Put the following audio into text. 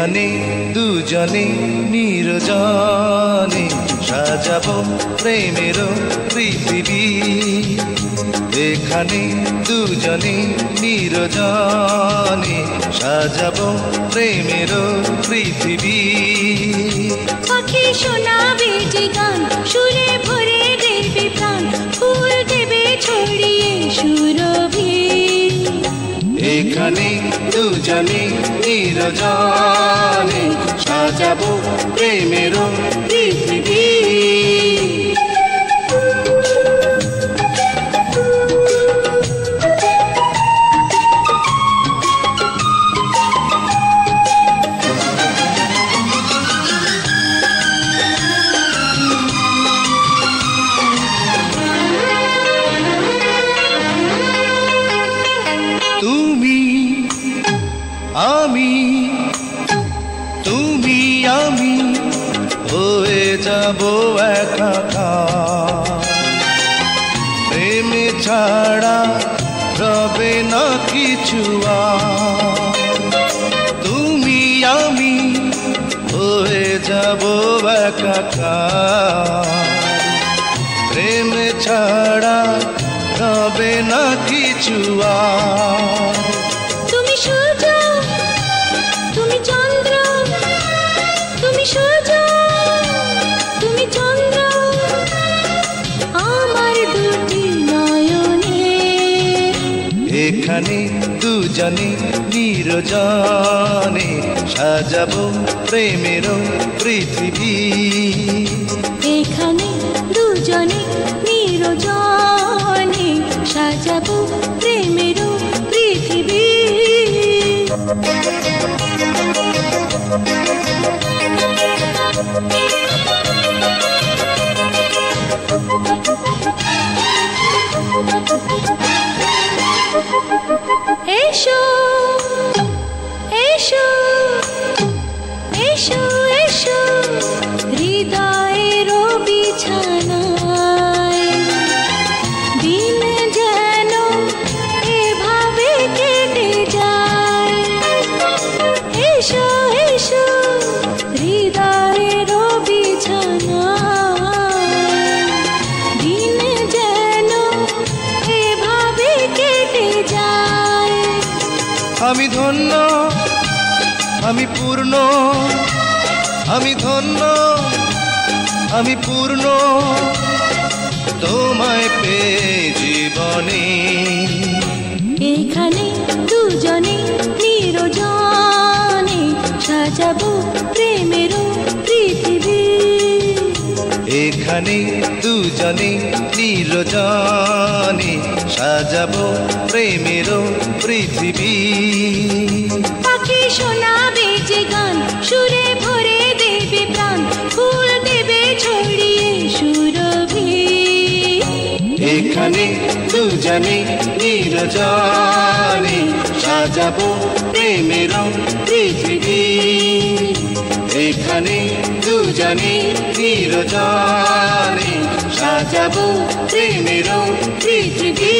এখানে দুজনে নিরজনে সাজাব প্রেমের পৃথিবী। এখানে দুজনে নিরজনে সাজাব প্রেমের পৃথিবী। পাখি শোনাবে যে এখানে দুজনে নিরজনে সাজাবো প্রেমেরও পৃথিবী আমি, তুমি আমি হয়ে যাব একাকার প্রেমে ছাড়া রবে না কিছু। তুমি আমি হয়ে যাব একাকার প্রেম ছাড়া রবে না কিছু আর। দুটি নয়নে। এখানে দুজনে নিরজনে সাজাবো প্রেমের পৃথিবী। এখানে দুজনে নিরজনে সাজাবো প্রেমের পৃথিবী। এসো এসো এসো এসো আমি ধন্য আমি পূর্ণ আমি ধন্য আমি পূর্ণ। তোমায় পেয়ে জীবনে। এখানে দুজনে নিরজনে সাজাবো প্রেমের পৃথিবী। এখানে দুজনে নিরজনে সাজাবো প্রেমের পৃথিবী। এখানে দুজনে নিরজনে সাজাবো প্রেমের পৃথিবী। এখানে দুজনে নিরজনে সাজাবো প্রেমের পৃথিবী।